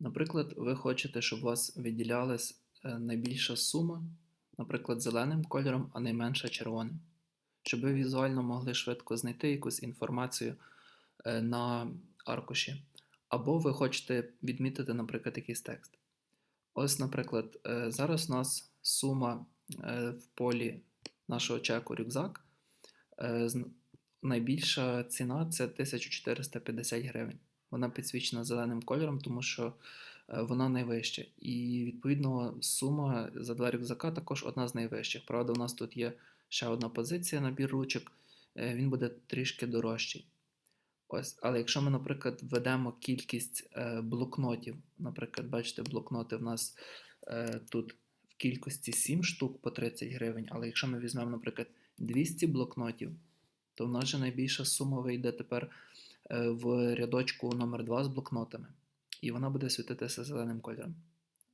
Наприклад, ви хочете, щоб у вас виділялась е, найбільша сума, наприклад, зеленим кольором, а найменша червоним. Щоб ви візуально могли швидко знайти якусь інформацію е, на аркуші. Або ви хочете відмітити, наприклад, якийсь текст. Ось, наприклад, е, зараз у нас сума в полі нашого чеку рюкзак. Найбільша ціна це 1450 гривень. Вона підсвічена зеленим кольором, тому що е, вона найвища. І відповідно сума за два рюкзака також одна з найвищих. Правда, у нас тут є ще одна позиція набір ручок, е, він буде трішки дорожчий. Ось, але якщо ми, наприклад, введемо кількість е, блокнотів, наприклад, бачите, блокноти в нас тут в кількості 7 штук по 30 гривень, але якщо ми візьмемо, наприклад, 200 блокнотів, то в нас же найбільша сума вийде тепер в рядочку номер 2 з блокнотами. І вона буде світитися зеленим кольором.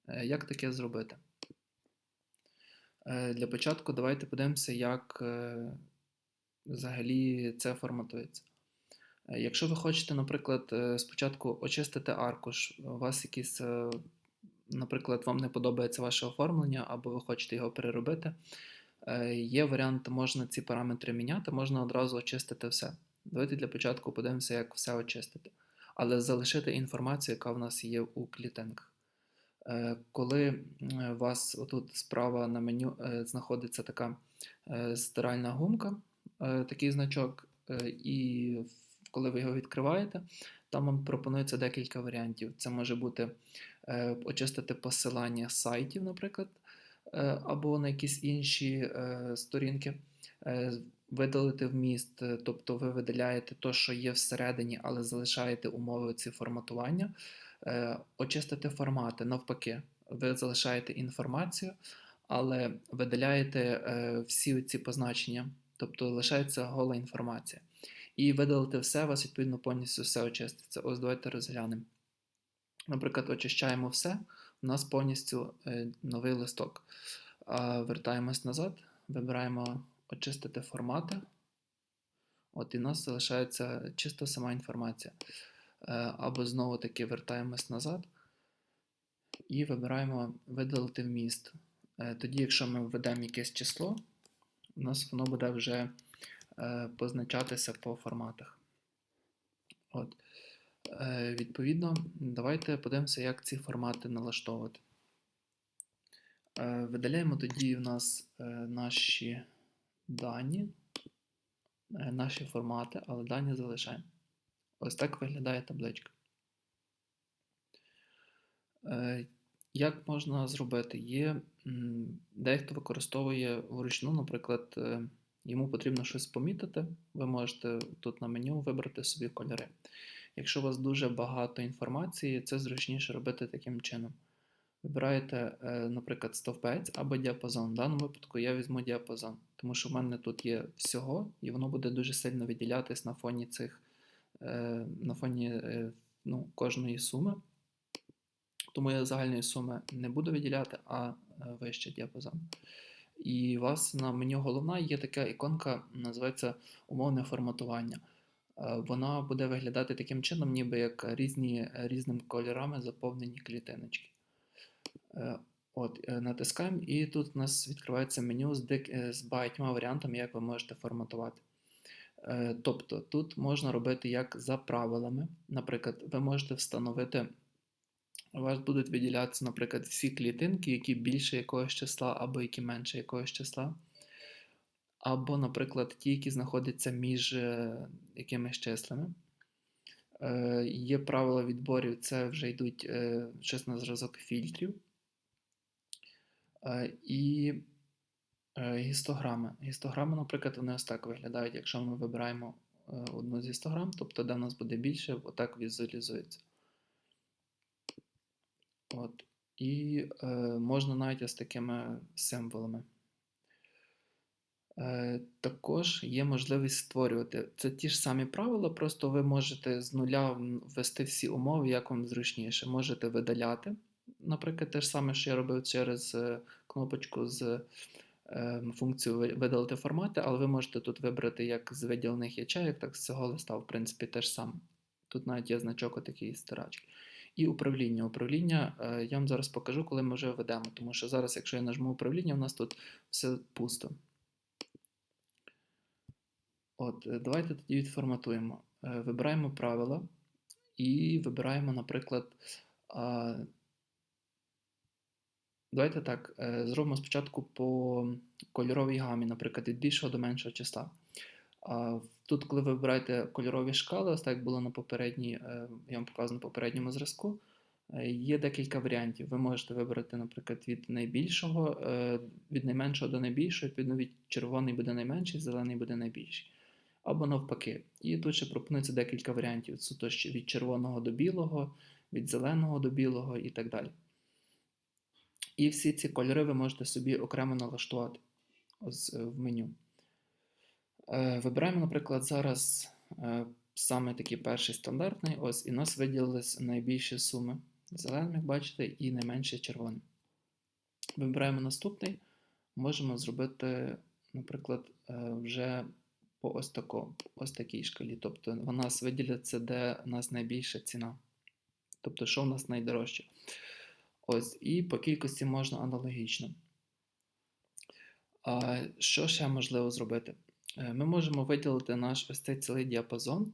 Е, Як таке зробити? Е, Для початку давайте подивимося, як е, взагалі це форматується. Е, Якщо ви хочете, наприклад, е, спочатку очистити аркуш, у вас якийсь, е, наприклад, вам не подобається ваше оформлення, або ви хочете його переробити, е, є варіант, можна ці параметри міняти, можна одразу очистити все. Давайте для початку подивимося, як все очистити. Але залишити інформацію, яка в нас є у клітинках. Е, Коли у вас отут справа на меню е, знаходиться така е, стиральна гумка, е, такий значок, е, і коли ви його відкриваєте, там вам пропонується декілька варіантів. Це може бути е, очистити посилання сайтів, наприклад, е, або на якісь інші е, сторінки, е, видалити вміст, е, тобто ви видаляєте те, що є всередині, але залишаєте умови ці форматування, Е, очистити формати, навпаки, ви залишаєте інформацію, але видаляєте е, всі ці позначення, тобто лишається гола інформація. І видалити все, у вас відповідно повністю все очиститься. Ось давайте розглянемо. Наприклад, очищаємо все, у нас повністю новий листок. Вертаємось назад, вибираємо очистити формати. От і у нас залишається чисто сама інформація. Е, Або знову таки вертаємось назад і вибираємо видалити вміст. Е, Тоді, якщо ми введемо якесь число, у нас воно буде вже е, позначатися по форматах. От. Відповідно, давайте подивимося, як ці формати налаштовувати. Видаляємо тоді в нас наші дані, е, наші формати, але дані залишаємо. Ось так виглядає табличка. Е, Як можна зробити? Є дехто використовує вручну, наприклад, е, йому потрібно щось помітити. Ви можете тут на меню вибрати собі кольори. Якщо у вас дуже багато інформації, це зручніше робити таким чином. Вибираєте, наприклад, стовпець або діапазон. В даному випадку я візьму діапазон, тому що в мене тут є всього, і воно буде дуже сильно виділятись на фоні цих, е, на фоні е, ну, кожної суми. Тому я загальної суми не буду виділяти, а е, вище діапазон. І у вас меню головна є така іконка, називається умовне форматування. Вона буде виглядати таким чином, ніби як різні, різними кольорами заповнені клітиночки. От, е, натискаємо, і тут у нас відкривається меню з, е, з багатьма варіантами, як ви можете форматувати. Е, Тобто тут можна робити як за правилами. Наприклад, ви можете встановити, у вас будуть виділятися, наприклад, всі клітинки, які більше якогось числа, або які менше якогось числа. Або, наприклад, ті, які знаходяться між якимись числами. Є правила відборів, це вже йдуть щось на зразок фільтрів. Е, І е, гістограми. Гістограми, наприклад, вони ось так виглядають. Якщо ми вибираємо е, одну з гістограм, тобто де в нас буде більше, отак візуалізується. От. І е, можна навіть ось такими символами. Е, Також є можливість створювати. Це ті ж самі правила, просто ви можете з нуля ввести всі умови, як вам зручніше. Можете видаляти, наприклад, те ж саме, що я робив через е, кнопочку з е, функцію ви- видалити формати, але ви можете тут вибрати як з виділених ячеїк, так з цього листа, в принципі, те ж саме. Тут навіть є значок отакий стирачки. І управління. Управління е, я вам зараз покажу, коли ми вже введемо, тому що зараз, якщо я нажму управління, у нас тут все пусто. От, е, давайте тоді відформатуємо. Вибираємо правила і вибираємо, наприклад, давайте так, е, зробимо спочатку по кольоровій гамі, наприклад, від більшого до меншого числа. Тут, коли ви вибираєте кольорові шкали, ось так було на попередній, е, я вам показав на попередньому зразку, е, є декілька варіантів. Ви можете вибрати, наприклад, від найбільшого, від найменшого до найбільшого, відповідно від червоний буде найменший, зелений буде найбільший. Або навпаки. І тут ще пропонується декілька варіантів. Ще від червоного до білого, від зеленого до білого і так далі. І всі ці кольори ви можете собі окремо налаштувати ось е, в меню. Е, Вибираємо, наприклад, зараз е, саме такий перший стандартний, ось, і у нас виділились найбільші суми зеленим, як бачите, і найменше червоним. Вибираємо наступний, можемо зробити, наприклад, вже по ось, тако, ось такій шкалі. Тобто у нас виділяться, де у нас найбільша ціна. Тобто, що в нас найдорожче. Ось, і по кількості можна аналогічно. Що ще можливо зробити? Е, Ми можемо виділити наш ось цей цілий діапазон,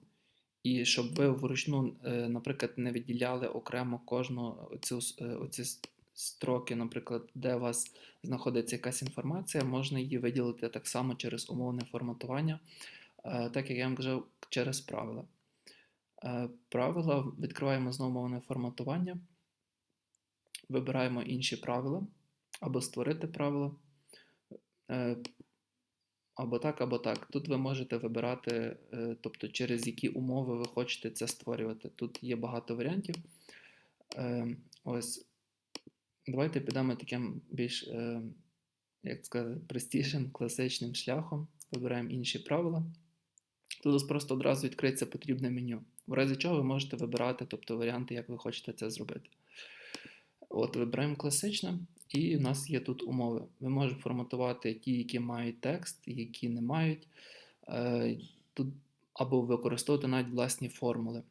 і щоб ви вручну, е, наприклад, не виділяли окремо кожну оцю, е, оці строки, наприклад, де у вас знаходиться якась інформація, можна її виділити так само через умовне форматування, так як я вам казав, через правила. Правила відкриваємо знову умовне форматування, вибираємо інші правила або створити правила. Е, або так, або так. Тут ви можете вибирати, е, тобто через які умови ви хочете це створювати. Тут є багато варіантів. Е, Ось, давайте підемо таким більш, як сказати, простішим, класичним шляхом. Вибираємо інші правила. Тут у вас просто одразу відкриється потрібне меню. В разі чого ви можете вибирати, тобто варіанти, як ви хочете це зробити. От, вибираємо класичне, і у нас є тут умови. Ми можемо форматувати ті, які мають текст, які не мають. Е, Тут або використовувати навіть власні формули.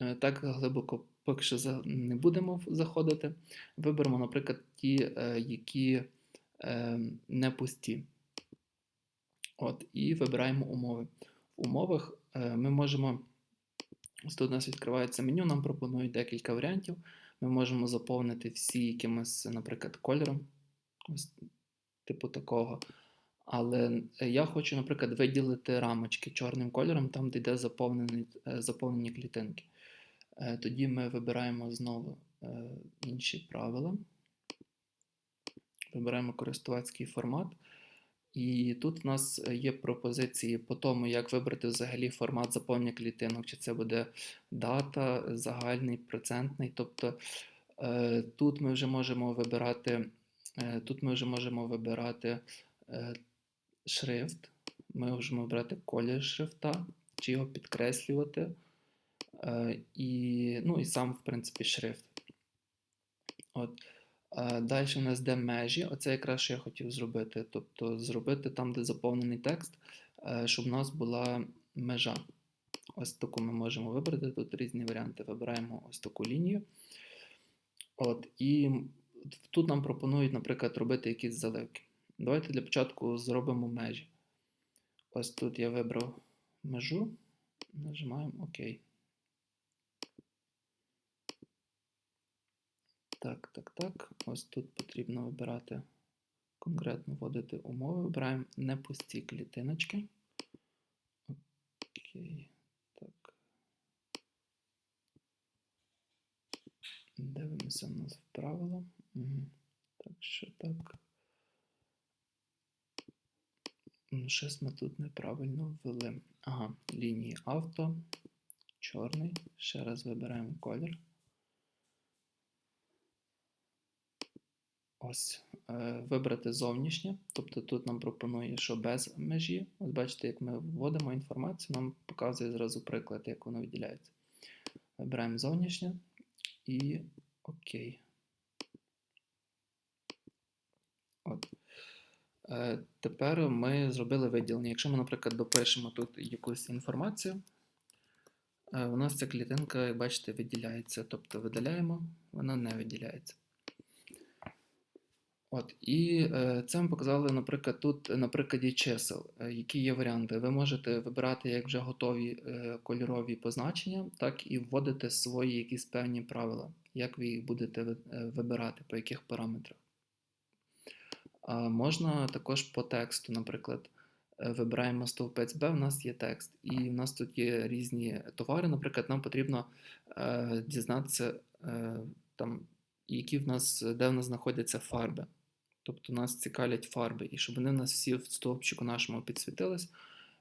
Е, Так глибоко поки що не будемо заходити. Виберемо, наприклад, ті, е, які не пусті. От, і вибираємо умови. В умовах ми можемо. Тут у нас відкривається меню, нам пропонують декілька варіантів. Ми можемо заповнити всі якимось, наприклад, кольором, ось типу такого. Але я хочу, наприклад, виділити рамочки чорним кольором, там, де йде заповнені, е, заповнені клітинки. Е, Тоді ми вибираємо знову е, інші правила. Вибираємо користувацький формат. І тут у нас є пропозиції по тому, як вибрати взагалі формат заповнення клітинок, чи це буде дата, загальний, процентний. Тобто е, тут ми вже можемо вибирати, е, тут ми вже можемо вибирати е, шрифт, ми можемо вибрати колір шрифта, чи його підкреслювати, е, і, ну, і сам, в принципі, шрифт. От. Далі у нас де межі. Оце якраз що я хотів зробити. Тобто зробити там, де заповнений текст, е, щоб у нас була межа. Ось таку ми можемо вибрати. Тут різні варіанти. Вибираємо ось таку лінію. От, І тут нам пропонують, наприклад, робити якісь заливки. Давайте для початку зробимо межі. Ось тут я вибрав межу. Нажимаємо ОК. Так, так, так. Ось тут потрібно вибирати, конкретно вводити умови. Вибираємо не пусті клітиночки. Окей. Так. Дивимося у нас в правила. Угу. Так, що так. М, Щось ми тут неправильно ввели. Ага, лінії авто. Чорний. Ще раз вибираємо колір. Ось, е, вибрати зовнішнє, тобто тут нам пропонує, що без межі. Ось бачите, як ми вводимо інформацію, нам показує зразу приклад, як воно виділяється. Вибираємо зовнішнє і ОК. От. Е, Тепер ми зробили виділення. Якщо ми, наприклад, допишемо тут якусь інформацію, Е, У нас ця клітинка, як бачите, виділяється. Тобто видаляємо, вона не виділяється. От, і е, це ми показали, наприклад, тут на прикладі чисел, е, які є варіанти. Ви можете вибирати як вже готові е, кольорові позначення, так і вводити свої якісь певні правила, як ви їх будете вибирати, по яких параметрах. А можна також по тексту, наприклад, вибираємо стовпець Б, в нас є текст, і в нас тут є різні товари. Наприклад, нам потрібно дізнатися, там, які в нас, де в нас знаходяться фарби. Тобто нас цікавлять фарби, і щоб вони в нас всі в стовпчику нашому підсвітились,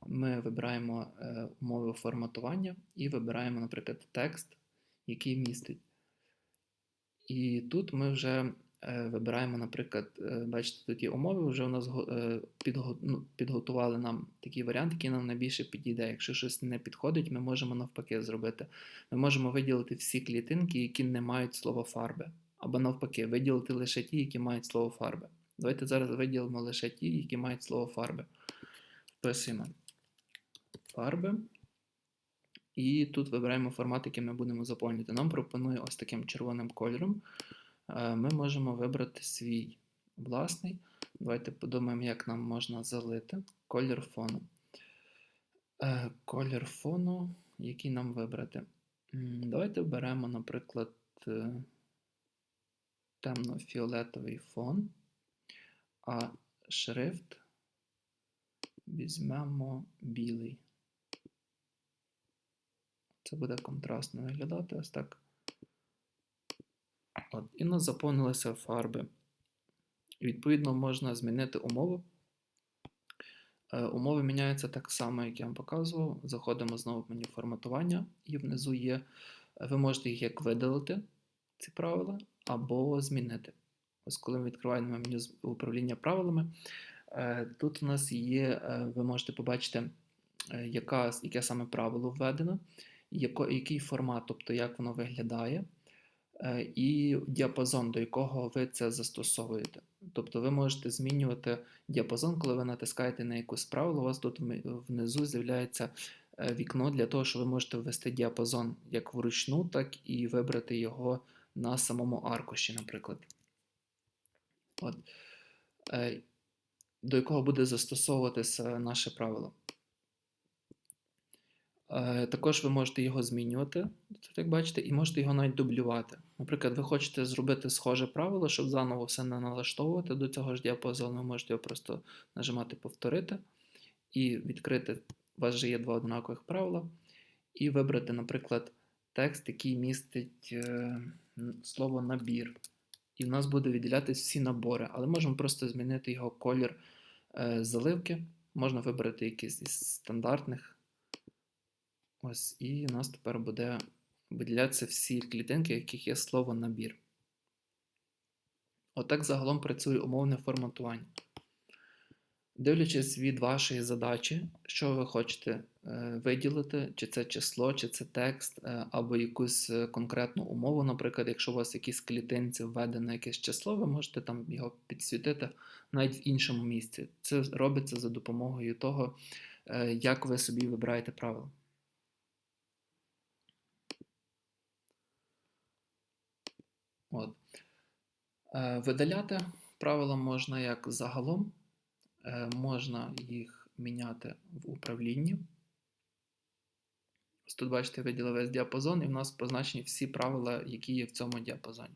ми вибираємо е, умови форматування і вибираємо, наприклад, текст, який містить. І тут ми вже е, вибираємо, наприклад, е, бачите, є умови, вже у нас ну, підготували нам такий варіант, який нам найбільше підійде. Якщо щось не підходить, ми можемо навпаки зробити. Ми можемо виділити всі клітинки, які не мають слова фарби. Або навпаки, виділити лише ті, які мають слово фарби. Давайте зараз виділимо лише ті, які мають слово фарби. Вписуємо фарби. І тут вибираємо формат, який ми будемо заповнювати. Нам пропонує ось таким червоним кольором. Е, Ми можемо вибрати свій власний. Давайте подумаємо, як нам можна залити колір фону. Е, Колір фону, який нам вибрати. Давайте вберемо, наприклад, е, темно-фіолетовий фон, а шрифт візьмемо білий. Це буде контрастно виглядати ось так. От, і нас заповнилися фарби. Відповідно, можна змінити умову. Е, умови міняються так само, як я вам показував. Заходимо знову в меню форматування, і внизу є. Ви можете їх як видалити, ці правила, або змінити. Ось коли ми відкриваємо меню з- управління правилами, е, тут у нас є, е, ви можете побачити, е, яка, яке саме правило введено, який формат, тобто як воно виглядає, і діапазон, до якого ви це застосовуєте. Тобто ви можете змінювати діапазон, коли ви натискаєте на якусь правило, у вас тут внизу з'являється вікно для того, що ви можете ввести діапазон як вручну, так і вибрати його на самому аркуші, наприклад. От. Е, До якого буде застосовуватися наше правило. Е, Також ви можете його змінювати, тут як бачите, і можете його навіть дублювати. Наприклад, ви хочете зробити схоже правило, щоб заново все не налаштовувати до цього ж діапазону, ви можете його просто нажимати повторити і відкрити. У вас вже є два однакових правила, і вибрати, наприклад, текст, який містить е, слово набір. І в нас буде відділятися всі набори, але можемо просто змінити його колір е, заливки. Можна вибрати якийсь із стандартних. Ось, і у нас тепер буде виділятися всі клітинки, в яких є слово набір. Отак загалом працює умовне форматування. Дивлячись від вашої задачі, що ви хочете е, виділити, чи це число, чи це текст, е, або якусь е, конкретну умову. Наприклад, якщо у вас в якійсь клітинці введено якесь число, ви можете там його підсвітити навіть в іншому місці. Це робиться за допомогою того, як ви собі вибираєте правила. От. Видаляти правила можна як загалом, можна їх міняти в управлінні. Ось тут, бачите, виділив весь діапазон, і в нас позначені всі правила, які є в цьому діапазоні.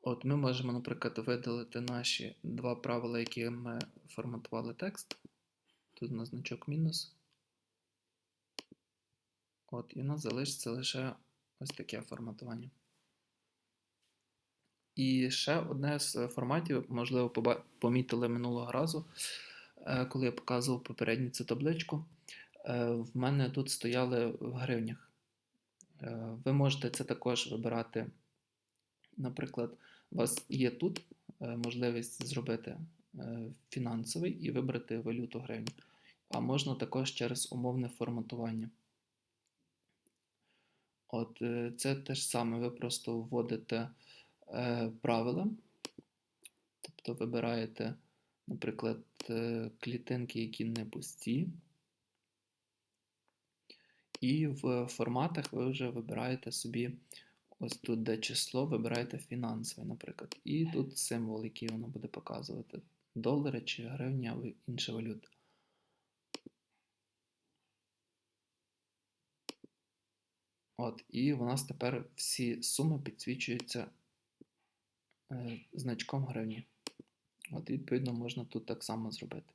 От ми можемо, наприклад, видалити наші два правила, які ми форматували текст. Тут у нас значок мінус. От, і в нас залишиться лише ось таке форматування. І ще одне з форматів, можливо, помітили минулого разу, е, коли я показував попередню цю табличку. Е, В мене тут стояли в гривнях. Е, Ви можете це також вибирати. Наприклад, у вас є тут можливість зробити фінансовий і вибрати валюту гривні. А можна також через умовне форматування. От це те ж саме, ви просто вводите е, правила, тобто вибираєте, наприклад, е, клітинки, які не пусті. І в форматах ви вже вибираєте собі, ось тут, де число, вибираєте фінансовий, наприклад. І тут символ, який воно буде показувати: долари чи гривня або інша валюта. От, і у нас тепер всі суми підсвічуються значком гривні. От, відповідно, можна тут так само зробити.